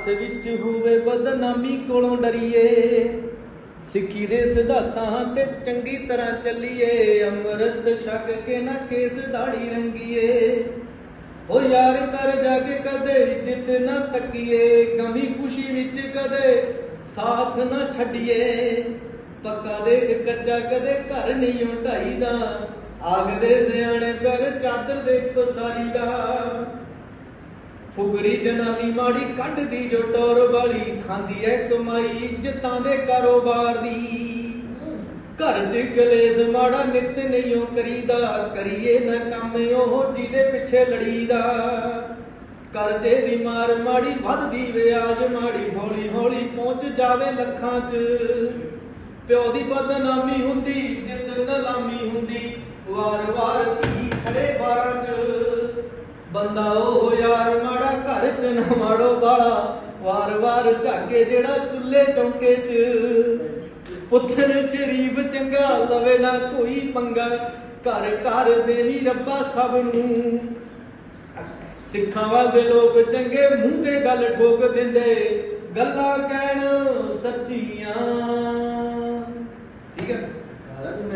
ਹੱਥ ਵਿੱਚ ਹੋਵੇ ਬਦਨਾਮੀ ਕੋਲੋਂ ਡਰੀਏ। ਸਿੱਖੀ ਦੇ ਸਿਧਾਂਤਾਂ ਤੇ ਚੰਗੀ ਤਰ੍ਹਾਂ ਚੱਲੀਏ। ਅੰਮ੍ਰਿਤ ਛਕ ਕੇ ਨਾ ਕੇਸ ਦਾੜੀ ਰੰਗੀਏ। ਓ ਯਾਰ ਕਰ ਜਾ ਕੇ ਕਦੇ ਜਿੱਤ ਨਾ ਤੱਕੀਏ। ਗਮੀ ਖੁਸ਼ੀ ਵਿੱਚ ਕਦੇ ਸਾਥ ਨਾ ਛੱਡੀਏ। ਪੱਕਾ ਦੇਖ ਕੱਚਾ ਕਦੇ ਘਰ ਨਹੀਂ ਢਾਈਦਾ ਆਗਦੇ ਸਿਆਣੇ ਪੈਰ ਚਾਦਰ ਦੇ ਪਸਾਰੀ ਦਾ ਫੁਗਰੀ ਜਨਾਨੀ ਮਾੜੀ ਕੱਢਦੀ, ਜੋ ਟੋਰ ਵਾਲੀ ਖਾਂਦੀ ਐ ਕਮਾਈ, ਇੱਜ਼ਤਾਂ ਦੇ ਕਾਰੋਬਾਰ ਦੀ। ਘਰ 'ਚ ਕਲੇਸ਼ ਮਾੜਾ ਨਿਤ ਨਹੀਂਓ ਕਰੀਦਾ, ਕਰੀਏ ਨਾ ਕੰਮ ਉਹ ਜਿਹਦੇ ਪਿੱਛੇ ਲੜੀਦਾ। ਕਰਜ਼ੇ ਦੀ ਮਾਰ ਮਾੜੀ, ਵੱਧਦੀ ਵਿਆਜ ਮਾੜੀ, ਹੌਲੀ ਹੌਲੀ ਪਹੁੰਚ ਜਾਵੇ ਲੱਖਾਂ 'ਚ। ਪਿਓ ਦੀ ਬਦਨਾਮੀ ਹੁੰਦੀ, ਜਿੱਦ ਨਲਾਮੀ ਹੁੰਦੀ, ਵਾਰ-ਵਾਰ ਕੀ ਖੜੇ ਬਾਰਾਂ 'ਚ। ਬੰਦਾ ਉਹ ਯਾਰ ਮਾੜਾ ਨਾ ਮਾੜੋ ਬਾਲਾ ਵਾਰ-ਵਾਰ ਝਾਕੇ ਜਿਹੜਾ ਚੁੱਲ੍ਹੇ ਚੌਂਕੇ 'ਚ। ਪੁੱਤਰ ਸ਼ਰੀਫ ਚੰਗਾ ਲਵੇ ਨਾ ਕੋਈ ਪੰਗਾ, ਘਰ ਘਰ ਦੇਵੀ ਰੱਬਾ ਸਭ ਨੂੰ। ਸਿੱਖਾਂ ਵਾਲੇ ਲੋਕ ਚੰਗੇ ਮੂੰਹ ਤੇ ਗੱਲ ਠੋਕ ਦਿੰਦੇ, ਗੱਲਾਂ ਕਹਿਣ ਸੱਚੀਆਂ। ਠੀਕ ਹੈ?